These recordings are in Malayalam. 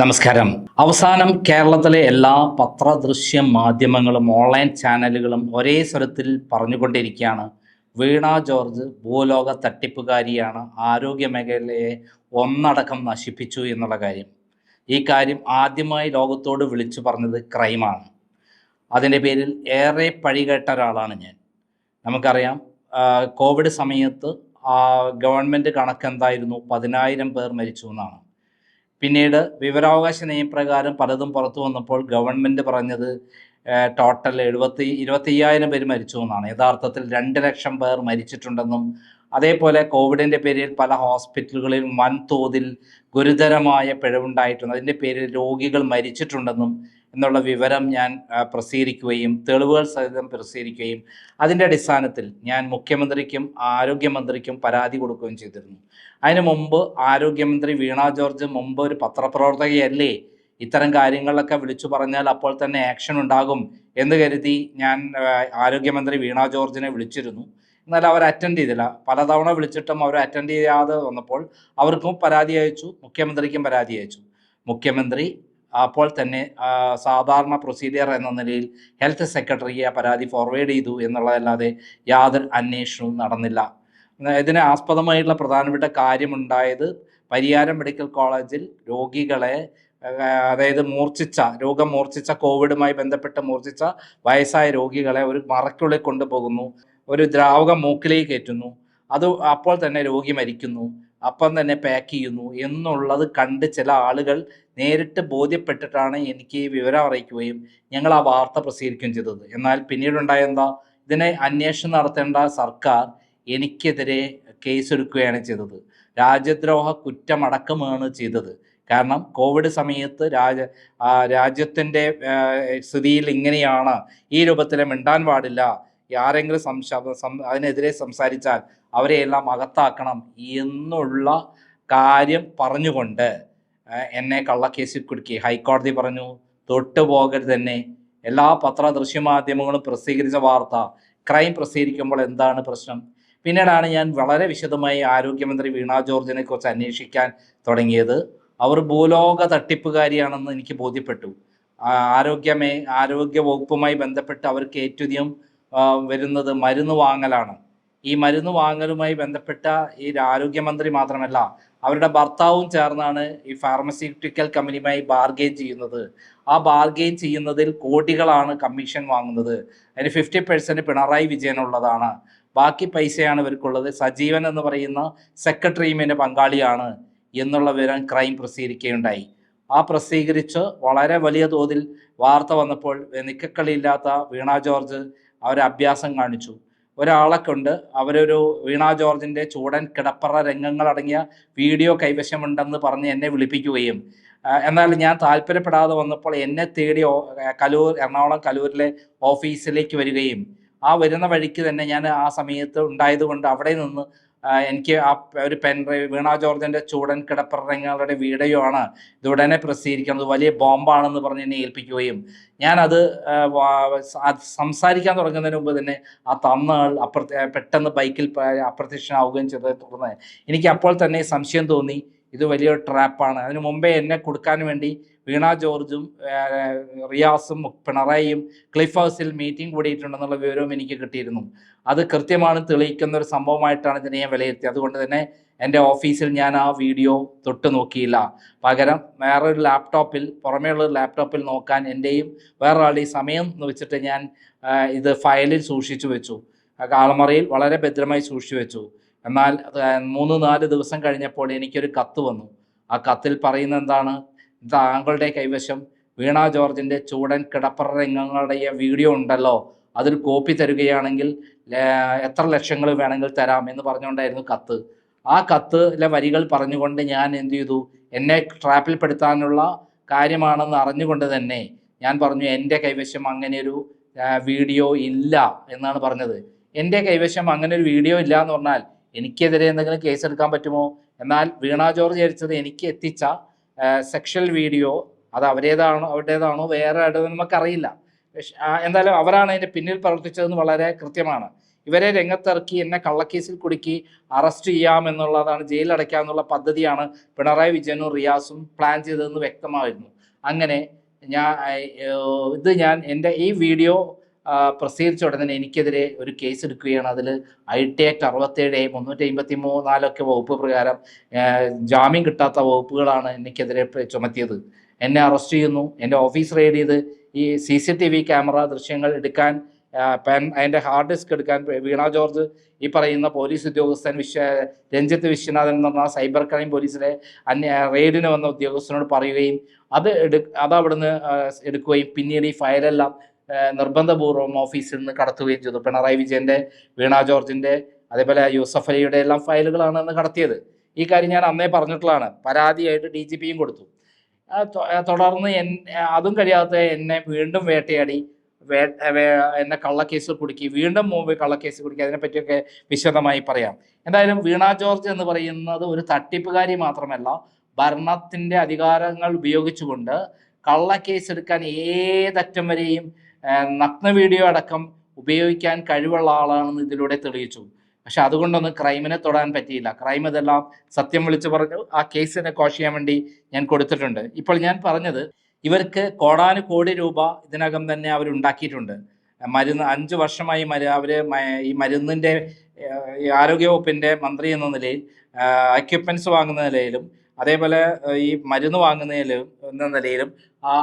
നമസ്കാരം. അവസാനം കേരളത്തിലെ എല്ലാ പത്ര പത്രദൃശ്യ മാധ്യമങ്ങളും ഓൺലൈൻ ചാനലുകളും ഒരേ സ്വരത്തിൽ പറഞ്ഞുകൊണ്ടിരിക്കുകയാണ്. വീണ ജോർജ് ഭൂലോക തട്ടിപ്പുകാരിയാണ് ആരോഗ്യ മേഖലയെ ഒന്നടക്കം നശിപ്പിച്ചു എന്നുള്ള കാര്യം. ഈ കാര്യം ആദ്യമായി ലോകത്തോട് വിളിച്ചു പറഞ്ഞത് ക്രൈമാണ്. അതിന്റെ പേരിൽ ഏറെ പഴികേട്ട ഒരാളാണ് ഞാൻ. നമുക്കറിയാം കോവിഡ് സമയത്ത് ഗവൺമെന്റ് കണക്കെന്തായിരുന്നു? പതിനായിരം പേർ മരിച്ചു എന്നാണ്. പിന്നീട് വിവരാവകാശ നിയമപ്രകാരം പലതും പുറത്തു വന്നപ്പോൾ ഗവൺമെന്റ് പറഞ്ഞത് ടോട്ടൽ എഴുപത്തി ഇരുപത്തയ്യായിരം പേര് മരിച്ചു എന്നാണ്. യഥാർത്ഥത്തിൽ രണ്ട് ലക്ഷം പേർ മരിച്ചിട്ടുണ്ടെന്നും അതേപോലെ കോവിഡിന്റെ പേരിൽ പല ഹോസ്പിറ്റലുകളിൽ വൻതോതിൽ ഗുരുതരമായ പിഴവുണ്ടായിട്ടുണ്ട്. അതിന്റെ പേരിൽ രോഗികൾ മരിച്ചിട്ടുണ്ടെന്നും എന്നുള്ള വിവരം ഞാൻ പ്രസിദ്ധീകരിക്കുകയും തെളിവുകൾ സഹിതം പ്രസിദ്ധീകരിക്കുകയും അതിന്റെ അടിസ്ഥാനത്തിൽ ഞാൻ മുഖ്യമന്ത്രിക്കും ആരോഗ്യമന്ത്രിക്കും പരാതി കൊടുക്കുകയും ചെയ്തിരുന്നു. അതിനു മുമ്പ് ആരോഗ്യമന്ത്രി വീണ ജോർജ് മുമ്പ് ഒരു പത്രപ്രവർത്തകയല്ലേ? ഇത്തരം കാര്യങ്ങളിലൊക്കെ വിളിച്ചു പറഞ്ഞാൽ അപ്പോൾ തന്നെ ആക്ഷൻ ഉണ്ടാകും എന്ന് കരുതി ഞാൻ ആരോഗ്യമന്ത്രി വീണ ജോർജിനെ വിളിച്ചിരുന്നു. എന്നാൽ അവർ അറ്റൻഡ് ചെയ്തില്ല. പലതവണ വിളിച്ചിട്ടും അവർ അറ്റൻഡ് ചെയ്യാതെ വന്നപ്പോൾ അവർക്കും പരാതി അയച്ചു മുഖ്യമന്ത്രിക്കും പരാതി അയച്ചു. മുഖ്യമന്ത്രി അപ്പോൾ തന്നെ സാധാരണ പ്രൊസീജിയർ എന്ന നിലയിൽ ഹെൽത്ത് സെക്രട്ടറിക്ക് ആ പരാതി ഫോർവേഡ് ചെയ്തു എന്നുള്ളതല്ലാതെ യാതൊരു അന്വേഷണവും നടന്നില്ല. ഇതിന് ആസ്പദമായിട്ടുള്ള പ്രധാനപ്പെട്ട കാര്യമുണ്ടായത് പരിയാരം മെഡിക്കൽ കോളേജിൽ രോഗികളെ അതായത് മൂർച്ഛിച്ച രോഗം മൂർച്ഛിച്ച കോവിഡുമായി ബന്ധപ്പെട്ട് മൂർച്ഛിച്ച വയസ്സായ രോഗികളെ ഒരു മറയ്ക്കുള്ളിൽ കൊണ്ടുപോകുന്നു. ഒരു ദ്രാവകം മൂക്കിലേക്ക് കയറ്റുന്നു. അത് അപ്പോൾ തന്നെ രോഗി മരിക്കുന്നു. അപ്പം തന്നെ പാക്ക് ചെയ്യുന്നു എന്നുള്ളത് കണ്ട് ചില ആളുകൾ നേരിട്ട് ബോധ്യപ്പെട്ടിട്ടാണ് എനിക്ക് ഈ വിവരം അറിയിക്കുകയും ഞങ്ങൾ ആ വാർത്ത പ്രസിദ്ധീകരിക്കുകയും ചെയ്തത്. എന്നാൽ പിന്നീടുണ്ടായ എന്താ? ഇതിനെ അന്വേഷണം നടത്തേണ്ട സർക്കാർ എനിക്കെതിരെ കേസെടുക്കുകയാണ് ചെയ്തത്. രാജ്യദ്രോഹ കുറ്റമടക്കമാണ് ചെയ്തത്. കാരണം കോവിഡ് സമയത്ത് രാജ രാജ്യത്തിന്റെ സ്ഥിതിയിൽ ഇങ്ങനെയാണ്. ഈ രൂപത്തിൽ മിണ്ടാൻ പാടില്ല. ആരെങ്കിലും സംശ അതിനെതിരെ സംസാരിച്ചാൽ അവരെ എല്ലാം അകത്താക്കണം എന്നുള്ള കാര്യം പറഞ്ഞുകൊണ്ട് എന്നെ കള്ളക്കേസിൽ കുടുക്കി. ഹൈക്കോടതി പറഞ്ഞു തൊട്ടു പോകരുത് തന്നെ എല്ലാ പത്ര ദൃശ്യമാധ്യമങ്ങളും പ്രസിദ്ധീകരിച്ച വാർത്ത ക്രൈം പ്രസിദ്ധീകരിക്കുമ്പോൾ എന്താണ് പ്രശ്നം? പിന്നീടാണ് ഞാൻ വളരെ വിശദമായി ആരോഗ്യമന്ത്രി വീണ ജോർജിനെ കുറിച്ച് അന്വേഷിക്കാൻ തുടങ്ങിയത്. അവർ ഭൂലോക തട്ടിപ്പുകാരിയാണെന്ന് എനിക്ക് ബോധ്യപ്പെട്ടു. ആരോഗ്യമേ ആരോഗ്യ വകുപ്പുമായി ബന്ധപ്പെട്ട് അവർക്ക് ഏറ്റവും വരുന്നത് മരുന്ന് വാങ്ങലാണ്. ഈ മരുന്ന് വാങ്ങലുമായി ബന്ധപ്പെട്ട ഈ ആരോഗ്യമന്ത്രി മാത്രമല്ല അവരുടെ ഭർത്താവും ചേർന്നാണ് ഈ ഫാർമസ്യൂട്ടിക്കൽ കമ്പനിയുമായി ബാർഗെയിൻ ചെയ്യുന്നത്. ആ ബാർഗെയിൻ ചെയ്യുന്നതിൽ കോടികളാണ് കമ്മീഷൻ വാങ്ങുന്നത്. അതിന് ഫിഫ്റ്റി പെർസെന്റ് പിണറായി വിജയനുള്ളതാണ്. ബാക്കി പൈസയാണ് ഇവർക്കുള്ളത്. സജീവൻ എന്ന് പറയുന്ന സെക്രട്ടറിയുമിന്റെ പങ്കാളിയാണ് എന്നുള്ള വിവരം ക്രൈം പ്രസിദ്ധീകരിക്കുകയുണ്ടായി. ആ പ്രസിദ്ധീകരിച്ച് വളരെ വലിയ തോതിൽ വാർത്ത വന്നപ്പോൾ നിക്കക്കളിയില്ലാത്ത വീണ ജോർജ് അവർ അഭ്യാസം കാണിച്ചു. ഒരാളെ കൊണ്ട് അവരൊരു വീണ ജോർജിന്റെ ചൂടൻ കിടപ്പറ രംഗങ്ങളടങ്ങിയ വീഡിയോ കൈവശമുണ്ടെന്ന് പറഞ്ഞ് എന്നെ വിളിപ്പിക്കുകയും എന്നാൽ ഞാൻ താല്പര്യപ്പെടാതെ വന്നപ്പോൾ എന്നെ തേടി കലൂർ എറണാകുളം കലൂരിലെ ഓഫീസിലേക്ക് വരികയും ആ വരുന്ന വഴിക്ക് തന്നെ ഞാൻ ആ സമയത്ത് ഉണ്ടായതുകൊണ്ട് അവിടെ നിന്ന് എനിക്ക് ആ ഒരു പെൻ ഡ്രൈവ് വീണ ജോർജിന്റെ ചൂടൻ കിടപ്പറങ്ങളുടെ വീഡിയോ ആണ് ഇത് ഉടനെ പ്രസിദ്ധീകരിക്കുന്നത്. വലിയ ബോംബാണെന്ന് പറഞ്ഞ് എന്നെ ഏൽപ്പിക്കുകയും ഞാനത് സംസാരിക്കാൻ തുടങ്ങുന്നതിന് മുമ്പ് തന്നെ ആ തന്ന ആൾ അപ്രത്യ പെട്ടെന്ന് ബൈക്കിൽ അപ്രത്യക്ഷനാവുകയും ചെയ്തത് തുടർന്ന് എനിക്ക് അപ്പോൾ തന്നെ സംശയം തോന്നി. ഇത് വലിയൊരു ട്രാപ്പാണ് അതിനു മുമ്പേ എന്നെ കൊടുക്കാൻ വേണ്ടി വീണ ജോർജും റിയാസും പിണറായിയും ക്ലിഫ് ഹൗസിൽ മീറ്റിംഗ് കൂടിയിട്ടുണ്ടെന്നുള്ള വിവരവും എനിക്ക് കിട്ടിയിരുന്നു. അത് കൃത്യമാണ് തെളിയിക്കുന്ന ഒരു സംഭവമായിട്ടാണ് ഇതിനെ ഞാൻ വിലയിരുത്തിയത്. അതുകൊണ്ട് തന്നെ എന്റെ ഓഫീസിൽ ഞാൻ ആ വീഡിയോ തൊട്ട് നോക്കിയില്ല. പകരം വേറൊരു ലാപ്ടോപ്പിൽ പുറമേയുള്ള ലാപ്ടോപ്പിൽ നോക്കാൻ എന്റെയും വേറൊരാളുടെയും സമയം എന്ന് വെച്ചിട്ട് ഞാൻ ഇത് ഫയലിൽ സൂക്ഷിച്ചു വെച്ചു. ആ കാളമറയിൽ വളരെ ഭദ്രമായി സൂക്ഷിച്ചു വെച്ചു. എന്നാൽ മൂന്ന് നാല് ദിവസം കഴിഞ്ഞപ്പോൾ എനിക്കൊരു കത്ത് വന്നു. ആ കത്തിൽ പറയുന്ന എന്താണ്? താങ്കളുടെ കൈവശം വീണ ജോർജിന്റെ ചൂടൻ കിടപ്പറ രംഗങ്ങളുടെ വീഡിയോ ഉണ്ടല്ലോ. അതിൽ കോപ്പി തരികയാണെങ്കിൽ എത്ര ലക്ഷങ്ങൾ വേണമെങ്കിൽ തരാം എന്ന് പറഞ്ഞുകൊണ്ടായിരുന്നു കത്ത്. ആ കത്തിലെ വരികൾ പറഞ്ഞുകൊണ്ട് ഞാൻ എന്ത് ചെയ്തു? എന്നെ ട്രാപ്പിൽപ്പെടുത്താനുള്ള കാര്യമാണെന്ന് അറിഞ്ഞുകൊണ്ട് തന്നെ ഞാൻ പറഞ്ഞു എന്റെ കൈവശം അങ്ങനെയൊരു വീഡിയോ ഇല്ല എന്നാണ് പറഞ്ഞത്. എന്റെ കൈവശം അങ്ങനെ ഒരു വീഡിയോ ഇല്ല എന്ന് പറഞ്ഞാൽ എനിക്കെതിരെ എന്തെങ്കിലും കേസ് എടുക്കാൻ പറ്റുമോ? എന്നാൽ വീണ ജോർജ് ധരിച്ചത് എനിക്ക് എത്തിച്ച സെക്ഷൽ വീഡിയോ അത് അവരേതാണോ അവരുടേതാണോ വേറെ ആരുടേതെന്ന് നമുക്കറിയില്ല. എന്തായാലും അവരാണ് അതിന്റെ പിന്നിൽ പ്രവർത്തിച്ചതെന്ന് വളരെ കൃത്യമാണ്. ഇവരെ രംഗത്തിറക്കി എന്നെ കള്ളക്കേസിൽ കുടുക്കി അറസ്റ്റ് ചെയ്യാം എന്നുള്ളതാണ് ജയിലിൽ അടയ്ക്കാമെന്നുള്ള പദ്ധതിയാണ് പിണറായി വിജയനും റിയാസും പ്ലാൻ ചെയ്തതെന്ന് വ്യക്തമായിരുന്നു. അങ്ങനെ ഞാൻ ഇത് ഞാൻ എന്റെ ഈ വീഡിയോ പ്രസിദ്ധീകരിച്ച ഉടനെ എനിക്കെതിരെ ഒരു കേസ് എടുക്കുകയാണ്. അതിൽ ഐ ടി ആക്ട് അറുപത്തേഴ് മുന്നൂറ്റി അമ്പത്തി മൂന്നാലൊക്കെ വകുപ്പ് പ്രകാരം ജാമ്യം കിട്ടാത്ത വകുപ്പുകളാണ് എനിക്കെതിരെ ചുമത്തിയത്. എന്നെ അറസ്റ്റ് ചെയ്യുന്നു. എന്റെ ഓഫീസ് റെയ്ഡ് ചെയ്ത് ഈ C C T V camera ദൃശ്യങ്ങൾ എടുക്കാൻ പെൻ അതിന്റെ ഹാർഡ് ഡിസ്ക് എടുക്കാൻ വീണ ജോർജ് ഈ പറയുന്ന പോലീസ് ഉദ്യോഗസ്ഥൻ വിശ്വ രഞ്ജിത്ത് വിശ്വനാഥൻ എന്ന് പറഞ്ഞ സൈബർ ക്രൈം പോലീസിലെ അന്യ റെയ്ഡിന് വന്ന ഉദ്യോഗസ്ഥനോട് പറയുകയും അത് എടു അത് എടുക്കുകയും പിന്നീട് ഈ ഫയലെല്ലാം നിർബന്ധപൂർവം ഓഫീസിൽ നിന്ന് കടത്തുകയും ചെയ്തു. പിണറായി വിജയന്റെ വീണ ജോർജിന്റെ അതേപോലെ യൂസഫ് അലിയുടെ എല്ലാം ഫയലുകളാണ് അന്ന് കടത്തിയത്. ഈ കാര്യം ഞാൻ അന്നേ പറഞ്ഞിട്ടുള്ളതാണ്. പരാതിയായിട്ട് ഡി ജി പിയും കൊടുത്തു. തുടർന്ന് എൻ അതും കഴിയാത്ത എന്നെ വീണ്ടും വേട്ടയാടി എന്നെ കള്ളക്കേസിൽ കുടുക്കി വീണ്ടും മുമ്പ് കള്ളക്കേസ് കുടുക്കി അതിനെപ്പറ്റിയൊക്കെ വിശദമായി പറയാം. എന്തായാലും വീണ ജോർജ് എന്ന് പറയുന്നത് ഒരു തട്ടിപ്പുകാരി മാത്രമല്ല ഭരണത്തിന്റെ അധികാരങ്ങൾ ഉപയോഗിച്ചുകൊണ്ട് കള്ളക്കേസ് എടുക്കാൻ ഏതറ്റം വരെയും നഗ്ന വീഡിയോ അടക്കം ഉപയോഗിക്കാൻ കഴിവുള്ള ആളാണെന്ന് ഇതിലൂടെ തെളിയിച്ചു. പക്ഷെ അതുകൊണ്ടൊന്നും ക്രൈമിനെ തൊടാൻ പറ്റിയില്ല. ക്രൈം ഇതെല്ലാം സത്യം വിളിച്ചു പറഞ്ഞു ആ കേസിനെ കോഷ് ചെയ്യാൻ വേണ്ടി ഞാൻ കൊടുത്തിട്ടുണ്ട്. ഇപ്പോൾ ഞാൻ പറഞ്ഞത് ഇവർക്ക് കോടാനു കോടി രൂപ ഇതിനകം തന്നെ അവർ ഉണ്ടാക്കിയിട്ടുണ്ട്. മരുന്ന് അഞ്ചു വർഷമായി മരു അവർ ഈ മരുന്നിന്റെ ആരോഗ്യവകുപ്പിന്റെ മന്ത്രി എന്ന നിലയിൽ എക്യുപ്മെന്റ്സ് വാങ്ങുന്ന നിലയിലും അതേപോലെ ഈ മരുന്ന് വാങ്ങുന്നതിലും എന്ന നിലയിലും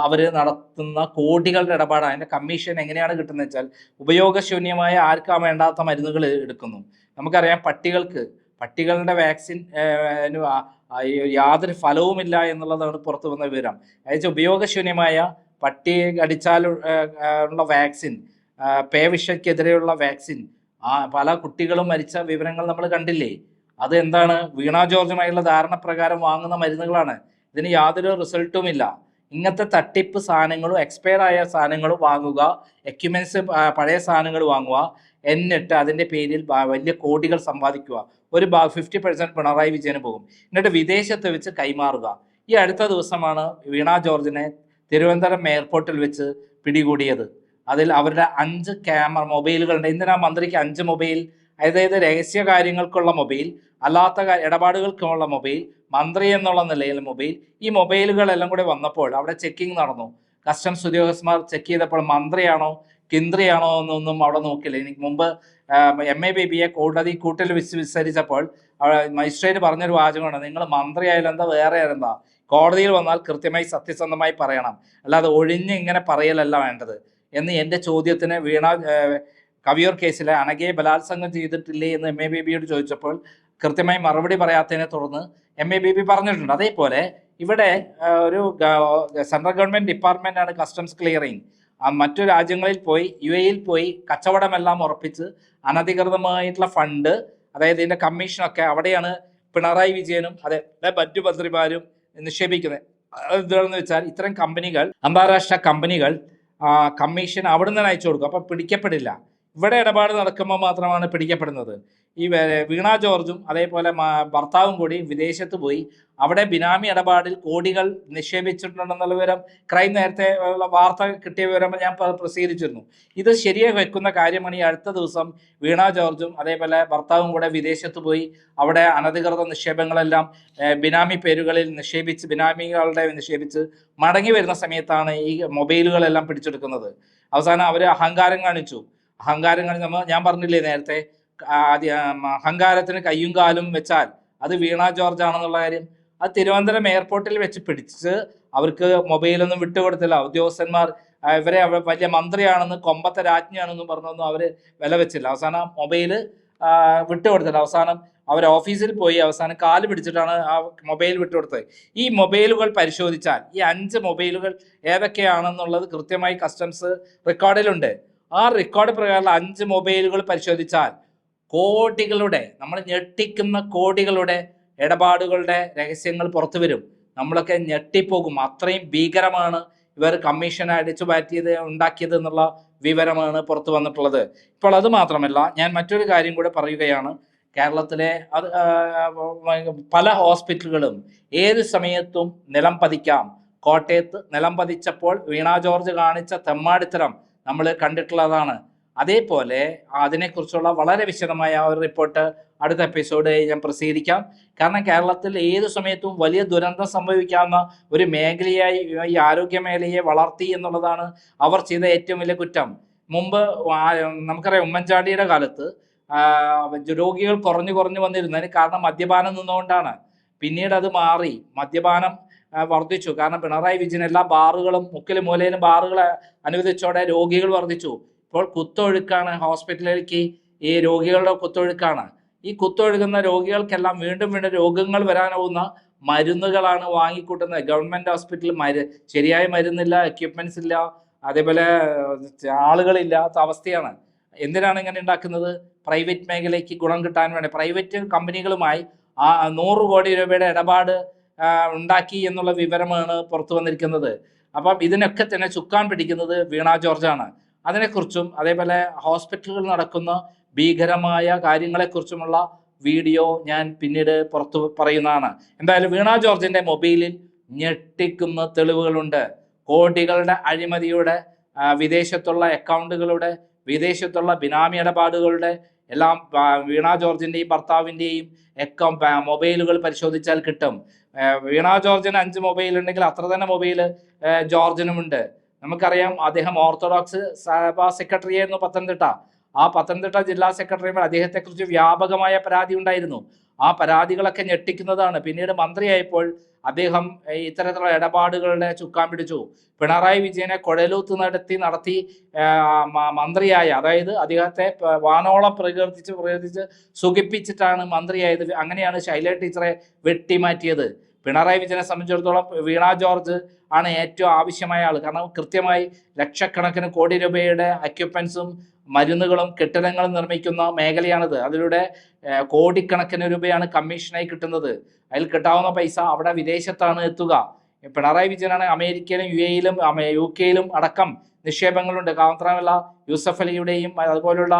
അവർ നടത്തുന്ന കോടികളുടെ ഇടപാടാണ്. അതിന്റെ കമ്മീഷൻ എങ്ങനെയാണ് കിട്ടുന്നത് വെച്ചാൽ ഉപയോഗശൂന്യമായ ആർക്കാ വേണ്ടാത്ത മരുന്നുകൾ എടുക്കുന്നു. നമുക്കറിയാം പട്ടികൾക്ക് പട്ടികളുടെ വാക്സിൻ യാതൊരു ഫലവുമില്ല എന്നുള്ളതാണ് പുറത്തു വന്ന വിവരം. അതായത് ഉപയോഗശൂന്യമായ പട്ടി ഏഹ്, ഉള്ള വാക്സിൻ പേവിഷയ്ക്കെതിരെയുള്ള വാക്സിൻ ആ പല കുട്ടികളും മരിച്ച വിവരങ്ങൾ നമ്മൾ കണ്ടില്ലേ? അത് എന്താണ് വീണ ജോർജുമായുള്ള ധാരണ പ്രകാരം വാങ്ങുന്ന മരുന്നുകളാണ്. ഇതിന് യാതൊരു റിസൾട്ടും ഇല്ല. ഇങ്ങനത്തെ തട്ടിപ്പ് സാധനങ്ങളും എക്സ്പയർ ആയ സാധനങ്ങളും വാങ്ങുക എക്യുപ്മെന്റ്സ് പഴയ സാധനങ്ങൾ വാങ്ങുക എന്നിട്ട് അതിന്റെ പേരിൽ വലിയ കോടികൾ സമ്പാദിക്കുക. ഒരു ഫിഫ്റ്റി പെർസെന്റ് പിണറായി വിജയന് പോകും. എന്നിട്ട് വിദേശത്ത് വെച്ച് കൈമാറുക. ഈ അടുത്ത ദിവസമാണ് വീണ ജോർജിനെ തിരുവനന്തപുരം എയർപോർട്ടിൽ വെച്ച് പിടികൂടിയത്. അതിൽ അവരുടെ അഞ്ച് ക്യാമറ മൊബൈലുകളുണ്ട് എന്തിനാ മന്ത്രിക്ക് അഞ്ച് മൊബൈൽ അതായത് രഹസ്യ കാര്യങ്ങൾക്കുള്ള മൊബൈൽ അല്ലാത്ത ഇടപാടുകൾക്കുള്ള മൊബൈൽ മന്ത്രി എന്നുള്ള നിലയിൽ മൊബൈൽ ഈ മൊബൈലുകളെല്ലാം കൂടി വന്നപ്പോൾ അവിടെ ചെക്കിംഗ് നടന്നു. കസ്റ്റംസ് ഉദ്യോഗസ്ഥന്മാർ ചെക്ക് ചെയ്തപ്പോൾ മന്ത്രിയാണോ കിന്ദ്രിയാണോ എന്നൊന്നും അവിടെ നോക്കില്ല എനിക്ക് മുമ്പ് എം എ ബി ബിയെ കോടതി കൂട്ടിൽ വിസ് വിസ്തരിച്ചപ്പോൾ മജിസ്ട്രേറ്റ് പറഞ്ഞൊരു വാചകമാണ് നിങ്ങൾ മന്ത്രിയായാലും എന്താ വേറെ എന്താ? കോടതിയിൽ വന്നാൽ കൃത്യമായി സത്യസന്ധമായി പറയണം. അല്ലാതെ ഒഴിഞ്ഞ് ഇങ്ങനെ പറയലല്ല വേണ്ടത്. എന്ന് എന്റെ ചോദ്യത്തിന് വീണ കവിയൂർ കേസിലെ അനഘയെ ബലാത്സംഗം ചെയ്തിട്ടില്ലേ എന്ന് എം എ ബേബിയോട് ചോദിച്ചപ്പോൾ കൃത്യമായി മറുപടി പറയാത്തതിനെ തുടർന്ന് എം എ ബേബി പറഞ്ഞിട്ടുണ്ട്. അതേപോലെ ഇവിടെ ഒരു സെൻട്രൽ ഗവൺമെന്റ് ഡിപ്പാർട്ട്മെന്റ് ആണ് കസ്റ്റംസ് ക്ലിയറിംഗ് മറ്റു രാജ്യങ്ങളിൽ പോയി യു എയിൽ പോയി കച്ചവടമെല്ലാം ഉറപ്പിച്ച് അനധികൃതമായിട്ടുള്ള ഫണ്ട് അതായത് ഇതിന്റെ കമ്മീഷനൊക്കെ അവിടെയാണ് പിണറായി വിജയനും അതെ മറ്റു മന്ത്രിമാരും നിക്ഷേപിക്കുന്നത്. എന്താണെന്ന് വെച്ചാൽ ഇത്തരം കമ്പനികൾ അന്താരാഷ്ട്ര കമ്പനികൾ കമ്മീഷൻ അവിടെ നിന്ന് അയച്ചു കൊടുക്കും. അപ്പം പിടിക്കപ്പെടില്ല. ഇവിടെ ഇടപാട് നടക്കുമ്പോൾ മാത്രമാണ് പിടിക്കപ്പെടുന്നത്. ഈ വീണ ജോർജും അതേപോലെ ഭർത്താവും കൂടി വിദേശത്ത് പോയി അവിടെ ബിനാമി ഇടപാടിൽ കോടികൾ നിക്ഷേപിച്ചിട്ടുണ്ടെന്നുള്ള വിവരം ക്രൈം നേരത്തെ ഉള്ള വാർത്ത കിട്ടിയ വിവരം ഞാൻ പ്ര- പ്രസിദ്ധീകരിച്ചിരുന്നു. ഇത് ശരിയായി വെക്കുന്ന കാര്യമാണ് ഈ അടുത്ത ദിവസം വീണ ജോർജും അതേപോലെ ഭർത്താവും കൂടെ വിദേശത്ത് പോയി അവിടെ അനധികൃത നിക്ഷേപങ്ങളെല്ലാം ബിനാമി പേരുകളിൽ നിക്ഷേപിച്ച് ബിനാമികളുടെ നിക്ഷേപിച്ച് മടങ്ങി വരുന്ന സമയത്താണ് ഈ മൊബൈലുകളെല്ലാം പിടിച്ചെടുക്കുന്നത്. അവസാനം അവർ അഹങ്കാരം കാണിച്ചു. അഹങ്കാരം നമ്മൾ നമ്മ ഞാൻ പറഞ്ഞില്ലേ നേരത്തെ ആദ്യ അഹങ്കാരത്തിന് കയ്യും കാലും വെച്ചാൽ അത് വീണ ജോർജ് ആണെന്നുള്ള കാര്യം അത് തിരുവനന്തപുരം എയർപോർട്ടിൽ വെച്ച് പിടിച്ച് അവർക്ക് മൊബൈലൊന്നും വിട്ടുകൊടുത്തില്ല ഉദ്യോഗസ്ഥന്മാർ ഇവരെ വലിയ മന്ത്രിയാണെന്ന് കൊമ്പത്തെ രാജ്ഞിയാണെന്നും പറഞ്ഞൊന്നും അവർ വില വെച്ചില്ല. അവസാനം മൊബൈൽ വിട്ടുകൊടുത്തില്ല അവസാനം അവർ ഓഫീസിൽ പോയി അവസാനം കാൽ പിടിച്ചിട്ടാണ് ആ മൊബൈൽ വിട്ടുകൊടുത്തത് ഈ മൊബൈലുകൾ പരിശോധിച്ചാൽ ഈ അഞ്ച് മൊബൈലുകൾ ഏതൊക്കെയാണെന്നുള്ളത് കൃത്യമായി കസ്റ്റംസ് റെക്കോർഡിലുണ്ട്. ആ റെക്കോർഡ് പ്രകാരം അഞ്ച് മൊബൈലുകൾ പരിശോധിച്ചാൽ കോടികളുടെ നമ്മൾ ഞെട്ടിക്കുന്ന കോടികളുടെ ഇടപാടുകളുടെ രഹസ്യങ്ങൾ പുറത്തു വരും. നമ്മളൊക്കെ ഞെട്ടിപ്പോകും. അത്രയും ഭീകരമാണ് ഇവർ കമ്മീഷൻ അടിച്ചു മാറ്റിയത് ഉണ്ടാക്കിയത് എന്നുള്ള വിവരമാണ് പുറത്തു വന്നിട്ടുള്ളത്. ഇപ്പോൾ അത് മാത്രമല്ല ഞാൻ മറ്റൊരു കാര്യം കൂടെ പറയുകയാണ്. കേരളത്തിലെ അത് പല ഹോസ്പിറ്റലുകളും ഏത് സമയത്തും നിലം പതിക്കാം. കോട്ടയത്ത് നിലം പതിച്ചപ്പോൾ വീണ ജോർജ് കാണിച്ച തെമ്മാടിത്തരം നമ്മൾ കണ്ടിട്ടുള്ളതാണ്. അതേപോലെ അതിനെക്കുറിച്ചുള്ള വളരെ വിശദമായ ഒരു റിപ്പോർട്ട് അടുത്ത എപ്പിസോഡ് ഞാൻ പ്രസിദ്ധീകരിക്കാം. കാരണം കേരളത്തിൽ ഏത് സമയത്തും വലിയ ദുരന്തം സംഭവിക്കാവുന്ന ഒരു മേഖലയായി ഈ ആരോഗ്യ മേഖലയെ വളർത്തി എന്നുള്ളതാണ് അവർ ചെയ്ത ഏറ്റവും വലിയ കുറ്റം. മുമ്പ് നമുക്കറിയാം ഉമ്മൻചാണ്ടിയുടെ കാലത്ത് രോഗികൾ കുറഞ്ഞു കുറഞ്ഞു വന്നിരുന്നതിന് കാരണം മദ്യപാനം നിന്നുകൊണ്ടാണ്. പിന്നീട് അത് മാറി. മദ്യപാനം വർദ്ധിച്ചു. കാരണം പിണറായി വിജയൻ എല്ലാ ബാറുകളും മുക്കിലും മൂലയിലും ബാറുകൾ അനുവദിച്ചോടെ രോഗികൾ വർദ്ധിച്ചു. ഇപ്പോൾ കുത്തൊഴുക്കാണ് ഹോസ്പിറ്റലിലേക്ക് ഈ രോഗികളുടെ കുത്തൊഴുക്കാണ്. ഈ കുത്തൊഴുകുന്ന രോഗികൾക്കെല്ലാം വീണ്ടും വീണ്ടും രോഗങ്ങൾ വരാനാവുന്ന മരുന്നുകളാണ് വാങ്ങിക്കൂട്ടുന്നത്. ഗവൺമെന്റ് ഹോസ്പിറ്റലിൽ മരു ശരിയായ മരുന്നില്ല എക്യുപ്മെന്റ്സ് ഇല്ല അതേപോലെ ആളുകളില്ലാത്ത അവസ്ഥയാണ്. എന്തിനാണ് ഇങ്ങനെ ഉണ്ടാക്കുന്നത്? പ്രൈവറ്റ് മേഖലയ്ക്ക് ഗുണം കിട്ടാൻ വേണ്ടി. പ്രൈവറ്റ് കമ്പനികളുമായി ആ നൂറ് കോടി രൂപയുടെ ഇടപാട് ഉണ്ടാക്കി എന്നുള്ള വിവരമാണ് പുറത്തു വന്നിരിക്കുന്നത്. അപ്പം ഇതിനൊക്കെ തന്നെ ചുക്കാൻ പിടിക്കുന്നത് വീണ ജോർജാണ്. അതിനെക്കുറിച്ചും അതേപോലെ ഹോസ്പിറ്റലുകളിൽ നടക്കുന്ന ഭീകരമായ കാര്യങ്ങളെക്കുറിച്ചുമുള്ള വീഡിയോ ഞാൻ പിന്നീട് പുറത്തു പറയുന്നതാണ്. എന്തായാലും വീണ ജോർജിന്റെ മൊബൈലിൽ ഞെട്ടിക്കുന്ന തെളിവുകളുണ്ട്. കോടികളുടെ അഴിമതിയുടെ വിദേശത്തുള്ള അക്കൗണ്ടുകളുടെ വിദേശത്തുള്ള ബിനാമി ഇടപാടുകളുടെ എല്ലാം വീണ ജോർജിന്റെയും ഭർത്താവിന്റെയും ഒക്കെ മൊബൈലുകൾ പരിശോധിച്ചാൽ കിട്ടും. വീണ ജോർജിന് അഞ്ച് മൊബൈൽ ഉണ്ടെങ്കിൽ അത്ര തന്നെ മൊബൈൽ ജോർജിനുമുണ്ട് നമുക്കറിയാം അദ്ദേഹം ഓർത്തഡോക്സ് സഭാ സെക്രട്ടറി ആയിരുന്നു പത്തനംതിട്ട. ആ പത്തനംതിട്ട ജില്ലാ സെക്രട്ടറിമാർ അദ്ദേഹത്തെക്കുറിച്ച് വ്യാപകമായ പരാതി ഉണ്ടായിരുന്നു. ആ പരാതികളൊക്കെ ഞെട്ടിക്കുന്നതാണ്. പിന്നീട് മന്ത്രിയായപ്പോൾ അദ്ദേഹം ഇത്തരത്തിലുള്ള ഇടപാടുകളുടെ ചുക്കാൻ പിടിച്ചു. പിണറായി വിജയനെ കുഴലൂത്ത് നടത്തി നടത്തി മന്ത്രിയായ അതായത് അദ്ദേഹത്തെ വാനോളം പ്രകീർത്തിച്ച് പ്രകീർത്തിച്ച് സുഖിപ്പിച്ചിട്ടാണ് മന്ത്രിയായത്. അങ്ങനെയാണ് ശൈല ടീച്ചറെ വെട്ടിമാറ്റിയത്. പിണറായി വിജയനെ സംബന്ധിച്ചിടത്തോളം വീണ ജോർജ് ആണ് ഏറ്റവും ആവശ്യമായ ആൾ കാരണം കൃത്യമായി ലക്ഷക്കണക്കിന് കോടി രൂപയുടെ എക്യുപ്മെന്റ്സും മരുന്നുകളും കെട്ടിടങ്ങളും നിർമ്മിക്കുന്ന മേഖലയാണിത്. അതിലൂടെ കോടിക്കണക്കിന് രൂപയാണ് കമ്മീഷനായി കിട്ടുന്നത്. അതിൽ കിട്ടാവുന്ന പൈസ അവിടെ വിദേശത്താണ് എത്തുക. പിണറായി വിജയനാണ് അമേരിക്കയിലും യു എയിലും യു കെയിലും അടക്കം നിക്ഷേപങ്ങളുണ്ട്. മാത്രമല്ല യൂസഫ് അലിയുടെയും അതുപോലുള്ള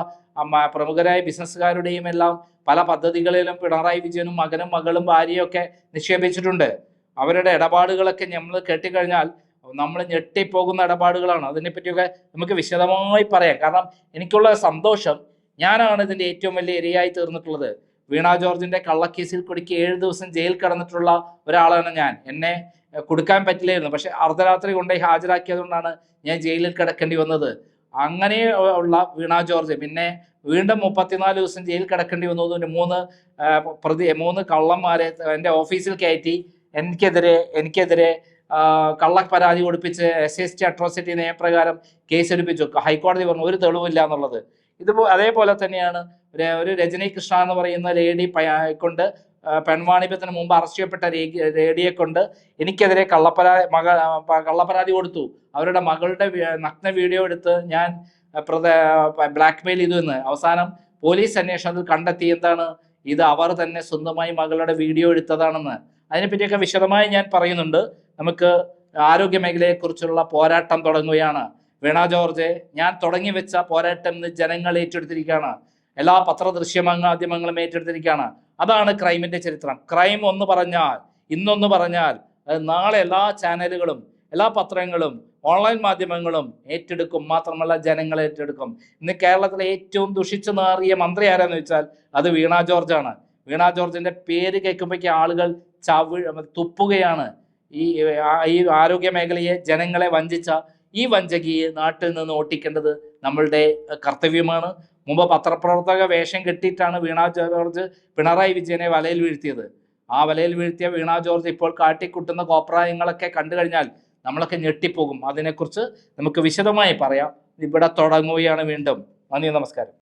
പ്രമുഖരായ ബിസിനസ്സുകാരുടെയും എല്ലാം പല പദ്ധതികളിലും പിണറായി വിജയനും മകനും മകളും ഭാര്യയും ഒക്കെ നിക്ഷേപിച്ചിട്ടുണ്ട്. അവരുടെ ഇടപാടുകളൊക്കെ നമ്മൾ കേട്ടിക്കഴിഞ്ഞാൽ നമ്മൾ ഞെട്ടിപ്പോകുന്ന ഇടപാടുകളാണ്. അതിനെപ്പറ്റിയൊക്കെ നമുക്ക് വിശദമായി പറയാം. കാരണം എനിക്കുള്ള സന്തോഷം ഞാനാണ് ഇതിന്റെ ഏറ്റവും വലിയ ഇരയായി തീർന്നിട്ടുള്ളത്. വീണ ജോർജിന്റെ കള്ളക്കേസിൽ കുടുക്കി ഏഴ് ദിവസം ജയിൽ കടന്നിട്ടുള്ള ഒരാളാണ് ഞാൻ. എന്നെ കൊടുക്കാൻ പറ്റില്ലായിരുന്നു. പക്ഷെ അർദ്ധരാത്രി കൊണ്ടുപോയി ഹാജരാക്കിയതുകൊണ്ടാണ് ഞാൻ ജയിലിൽ കിടക്കേണ്ടി വന്നത്. അങ്ങനെ ഉള്ള വീണ ജോർജ് പിന്നെ വീണ്ടും മുപ്പത്തിനാല് ദിവസം ജയിൽ കിടക്കേണ്ടി വന്നു. അതിന് മൂന്ന് പ്രതി മൂന്ന് കള്ളന്മാരെ എന്റെ ഓഫീസിൽ കയറ്റി എനിക്കെതിരെ എനിക്കെതിരെ കള്ള പരാതി കൊടുപ്പിച്ച് എസ് എസ് ടി അട്രോസിറ്റി നിയമപ്രകാരം കേസെടുപ്പിച്ചു. ഹൈക്കോടതി പറഞ്ഞു ഒരു തെളിവില്ല എന്നുള്ളത്. ഇതുപോ അതേപോലെ തന്നെയാണ് ഒരു രജനി കൃഷ്ണ എന്ന് പറയുന്ന ലേഡി കൊണ്ട് പെൺവാണിഭത്തിന് മുമ്പ് അറസ്റ്റ് ചെയ്യപ്പെട്ട ലേഡിയെ കൊണ്ട് എനിക്കെതിരെ കള്ളപ്പരാതി മക കള്ളപ്പരാതി കൊടുത്തു. അവരുടെ മകളുടെ നഗ്ന വീഡിയോ എടുത്ത് ഞാൻ ബ്ലാക്ക് മെയിൽ ചെയ്തു എന്ന്. അവസാനം പോലീസ് അന്വേഷണത്തിൽ കണ്ടെത്തി എന്താണ്? ഇത് അവർ തന്നെ സ്വന്തമായി മകളുടെ വീഡിയോ എടുത്തതാണെന്ന്. അതിനെപ്പറ്റിയൊക്കെ വിശദമായി ഞാൻ പറയുന്നുണ്ട്. നമുക്ക് ആരോഗ്യ മേഖലയെക്കുറിച്ചുള്ള പോരാട്ടം തുടങ്ങുകയാണ്. വീണ ജോർജ് ഞാൻ തുടങ്ങി വെച്ച പോരാട്ടം ഇന്ന് ജനങ്ങൾ ഏറ്റെടുത്തിരിക്കുകയാണ്. എല്ലാ പത്ര ദൃശ്യ മാധ്യമങ്ങളും ഏറ്റെടുത്തിരിക്കുകയാണ്. അതാണ് ക്രൈമിന്റെ ചരിത്രം. ക്രൈം ഒന്ന് പറഞ്ഞാൽ ഇന്നൊന്ന് പറഞ്ഞാൽ നാളെ എല്ലാ ചാനലുകളും എല്ലാ പത്രങ്ങളും ഓൺലൈൻ മാധ്യമങ്ങളും ഏറ്റെടുക്കും. മാത്രമല്ല ജനങ്ങൾ ഏറ്റെടുക്കും. ഇന്ന് കേരളത്തിലെ ഏറ്റവും ദുഷിച്ചു നേറിയ മന്ത്രി ആരാന്ന് വെച്ചാൽ അത് വീണ ജോർജാണ്. വീണ ജോർജിന്റെ പേര് കേൾക്കുമ്പോഴേക്ക് ആളുകൾ ചവി തുപ്പുകയാണ്. ഈ ഈ ആരോഗ്യ മേഖലയെ ജനങ്ങളെ വഞ്ചിച്ച ഈ വഞ്ചകിയെ നാട്ടിൽ നിന്ന് ഓട്ടിക്കേണ്ടത് നമ്മളുടെ കർത്തവ്യമാണ്. മുമ്പ് പത്രപ്രവർത്തക വേഷം കെട്ടിയിട്ടാണ് വീണ ജോർജ് പിണറായി വിജയനെ വലയിൽ വീഴ്ത്തിയത്. ആ വലയിൽ വീഴ്ത്തിയ വീണ ജോർജ് ഇപ്പോൾ കാട്ടിക്കുട്ടുന്ന കോപ്രായങ്ങളൊക്കെ കണ്ടു കഴിഞ്ഞാൽ നമ്മളൊക്കെ ഞെട്ടിപ്പോകും. അതിനെക്കുറിച്ച് നമുക്ക് വിശദമായി പറയാം. ഇവിടെ തുടങ്ങുകയാണ് വീണ്ടും. നന്ദി നമസ്കാരം.